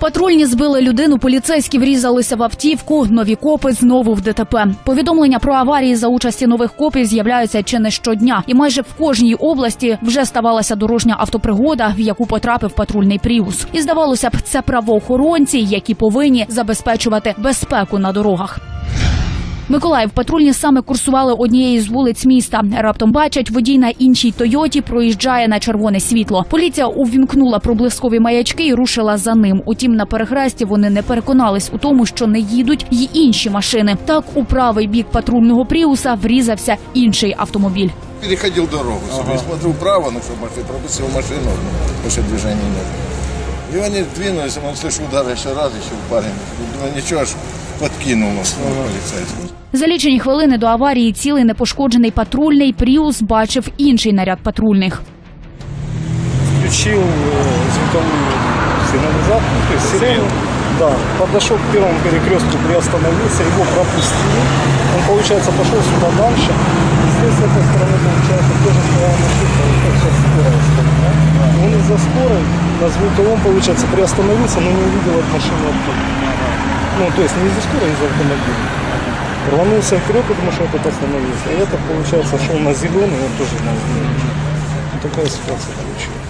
Патрульні збили людину, поліцейські врізалися в автівку. Нові копи знову в ДТП. Повідомлення про аварії за участі нових копів з'являються чи не щодня, і майже в кожній області вже ставалася дорожня автопригода, в яку потрапив патрульний пріус. І здавалося б, це правоохоронці, які повинні забезпечувати безпеку на дорогах. Миколаїв патрульні саме курсували однією з вулиць міста. Раптом бачать, водій на іншій Тойоті проїжджає на червоне світло. Поліція увімкнула проблискові маячки і рушила за ним. Утім, на перехресті вони не переконались у тому, що не їдуть й інші машини. Так у правий бік патрульного пріуса врізався інший автомобіль. Переходил дорогу себе, смотрю вправо, ну что машина, пропустил машину, ну, больше движения нет. И они двинулись, он слышу удар еще раз, еще парень. Думаю, ничего, аж подкинул нас ну, полицейский. За лічені хвилини до аварії цілий непошкоджений патрульний пріус бачив інший наряд патрульних. включил э, звуковую сигнализацию, то есть сирену. Да, подошел к первому перекрестку, приостановился, его пропустили. Он, получается, пошел сюда дальше. И здесь с этой стороны, получается, тоже стояла машина, вот как сейчас скорая стоит, да? И Он из-за скорой на звуковом, получается, приостановился, но не увидел от машины оттуда. Ну, то есть не из-за скорой, а из-за автомобиля. Рванулся вперед, потому что этот остановился. И этот, получается, шел на зеленый, он тоже на зеленый. Вот такая ситуация получилась.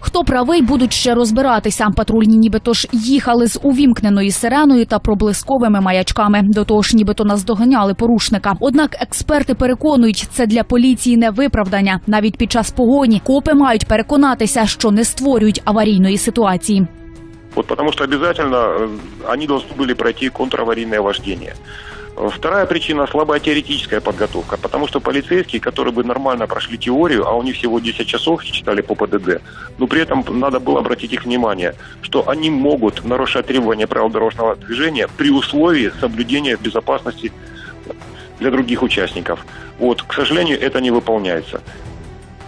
Хто правий, будуть ще розбиратися. Патрульні нібито ж їхали з увімкненою сиреною та проблисковими маячками. До того ж, нібито наздоганяли порушника. Однак експерти переконують, це для поліції не виправдання. Навіть під час погоні копи мають переконатися, що не створюють аварійної ситуації. Вот потому что обязательно э, они должны были пройти контраварийное вождение. Вторая причина – слабая теоретическая подготовка, потому что полицейские, которые бы нормально прошли теорию, а у них всего 10 часов читали по ПДД, но при этом надо было обратить их внимание, что они могут нарушать требования правил дорожного движения при условии соблюдения безопасности для других участников. Вот, к сожалению, это не выполняется.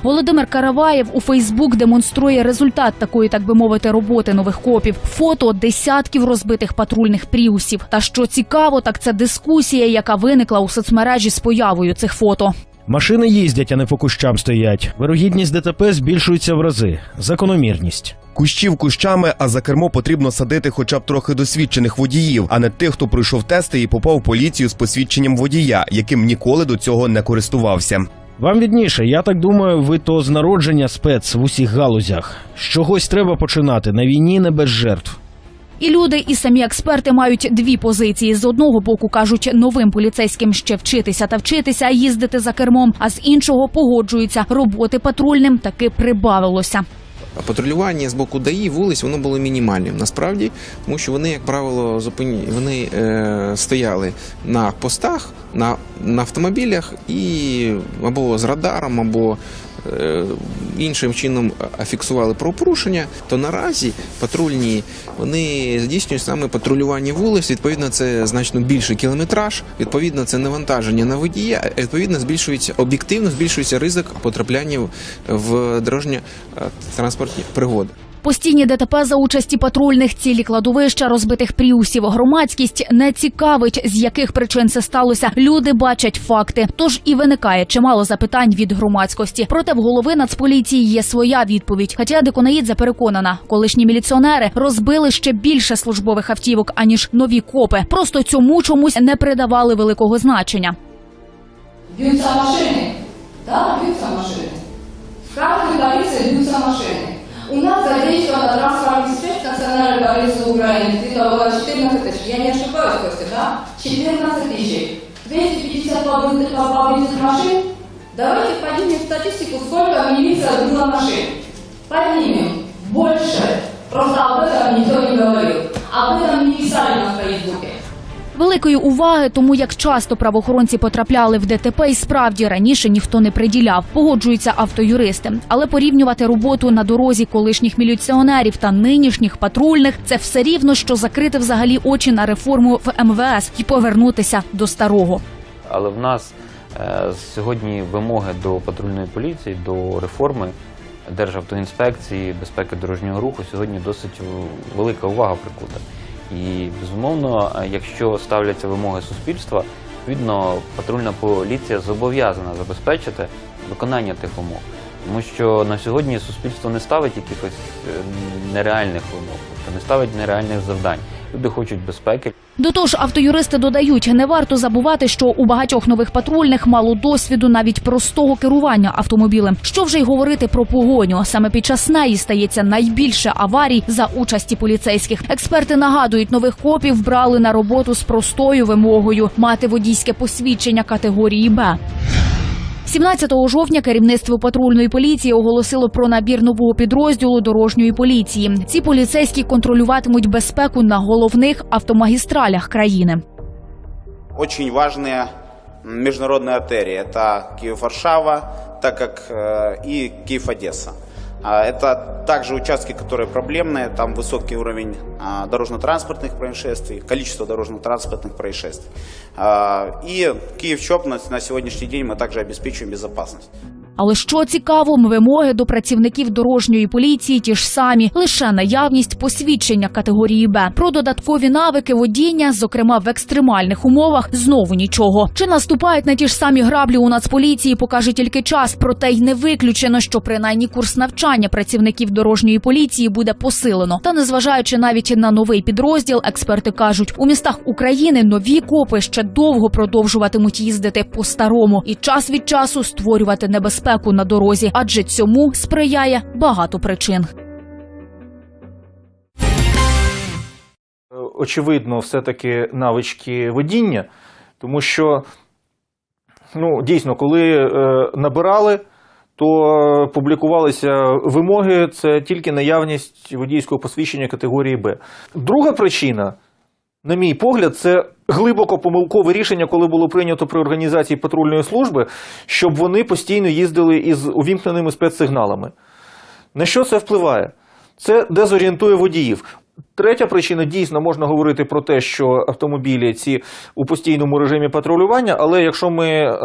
Володимир Караваєв у Фейсбук демонструє результат такої, так би мовити, роботи нових копів. Фото десятків розбитих патрульних пріусів. Та що цікаво, так це дискусія, яка виникла у соцмережі з появою цих фото. Машини їздять, а не по кущам стоять. Вирогідність ДТП збільшується в рази. Закономірність. Кущів кущами, а за кермо потрібно садити хоча б трохи досвідчених водіїв, а не тих, хто пройшов тести і попав в поліцію з посвідченням водія, яким ніколи до цього не користувався. Вам відніше, я так думаю, ви то з народження спец в усіх галузях. З чогось треба починати на війні не без жертв. І люди, і самі експерти мають дві позиції. З одного боку кажуть, новим поліцейським ще вчитися та вчитися їздити за кермом, а з іншого погоджуються, роботи патрульним таки прибавилося. Патрулювання з боку ДАІ вулиць воно було мінімальним насправді, тому що вони, як правило, зупині вони е, стояли на постах, на, на автомобілях і або з радаром, або е, іншим чином фіксували правопорушення. То наразі патрульні вони здійснюють саме патрулювання вулиць. Відповідно, це значно більший кілометраж. Відповідно, це навантаження на водія. Відповідно, збільшується об'єктивно, збільшується ризик потрапляння в дорожньо е, транспортні пригоди. Постійні ДТП за участі патрульних, цілі кладовища розбитих пріусів. Громадськість не цікавить, з яких причин це сталося. Люди бачать факти. Тож і виникає чимало запитань від громадськості. Проте в голови Нацполіції є своя відповідь. Хоча Деконаїдзе переконана, колишні міліціонери розбили ще більше службових автівок аніж нові копи. Просто цьому чомусь не придавали великого значення. Бьются машины? Да, бьются машины. Каждой полиции бьются машины. У нас задействована транспортная связь национальной полиции Украины. Где-то было 14 тысяч. Я не ошибаюсь, Костя, да? 14 тысяч. 250 побитых, побитых машин. Давайте поднимем статистику, сколько милиция было машин. Поднимем. Больше. Просто об этом Великої уваги тому, як часто правоохоронці потрапляли в ДТП, і справді раніше ніхто не приділяв. Погоджуються автоюристи. Але порівнювати роботу на дорозі колишніх міліціонерів та нинішніх патрульних це все рівно, що закрити взагалі очі на реформу в МВС і повернутися до старого. Але в нас е, сьогодні вимоги до патрульної поліції, до реформи Державтоінспекції, безпеки дорожнього руху сьогодні досить велика увага прикута. І безумовно, якщо ставляться вимоги суспільства, відповідно патрульна поліція зобов'язана забезпечити виконання тих умов. Тому що на сьогодні суспільство не ставить якихось е, нереальних вимог. не ставить нереальних завдань. Люди хочуть безпеки. До того ж, автоюристи додають, не варто забувати, що у багатьох нових патрульних мало досвіду навіть простого керування автомобілем. Що вже й говорити про погоню. Саме під час неї стається найбільше аварій за участі поліцейських. Експерти нагадують, нових копів брали на роботу з простою вимогою мати водійське посвідчення категорії Б. 17 жовтня керівництво патрульної поліції оголосило про набір нового підрозділу дорожньої поліції. Ці поліцейські контролюватимуть безпеку на головних автомагістралях країни. Очень важные м, международные артерии. Это Киев-Варшава, так как э, и Киев-Одесса. А, Это также участки, которые проблемные, там высокий уровень а, дорожно-транспортных происшествий, количество дорожно-транспортных происшествий. А, И Киев-ЧОП на, на сегодняшний день мы также обеспечиваем безопасность. Але що цікаво, вимоги до працівників дорожньої поліції ті ж самі, лише наявність посвідчення категорії Б. Про додаткові навики водіння, зокрема в екстремальних умовах, знову нічого. Чи наступають на ті ж самі граблі у нацполіції, покаже тільки час. Проте й не виключено, що принаймні курс навчання працівників дорожньої поліції буде посилено. Та незважаючи навіть на новий підрозділ, експерти кажуть, у містах України нові копи ще довго продовжуватимуть їздити по старому і час від часу створювати небезпеку на дорозі, адже цьому сприяє багато причин. очевидно, все-таки навички водіння, тому що ну, дійсно, коли е, набирали, то публікувалися вимоги, це тільки наявність водійського посвідчення категорії Б. Друга причина, на мій погляд, це глибоко помилкове рішення, коли було прийнято при організації патрульної служби, щоб вони постійно їздили із увімкненими спецсигналами. На що це впливає? Це дезорієнтує водіїв. Третя причина дійсно можна говорити про те, що автомобілі ці у постійному режимі патрулювання, але якщо ми е,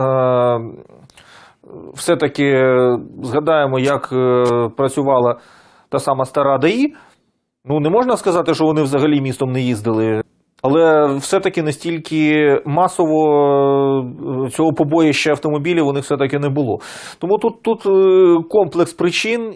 все-таки згадаємо, як е, працювала та сама стара ДАІ, ну не можна сказати, що вони взагалі містом не їздили. Але все-таки настільки масово е, цього побоїща автомобілів у них все-таки не було. Тому тут, тут е, комплекс причин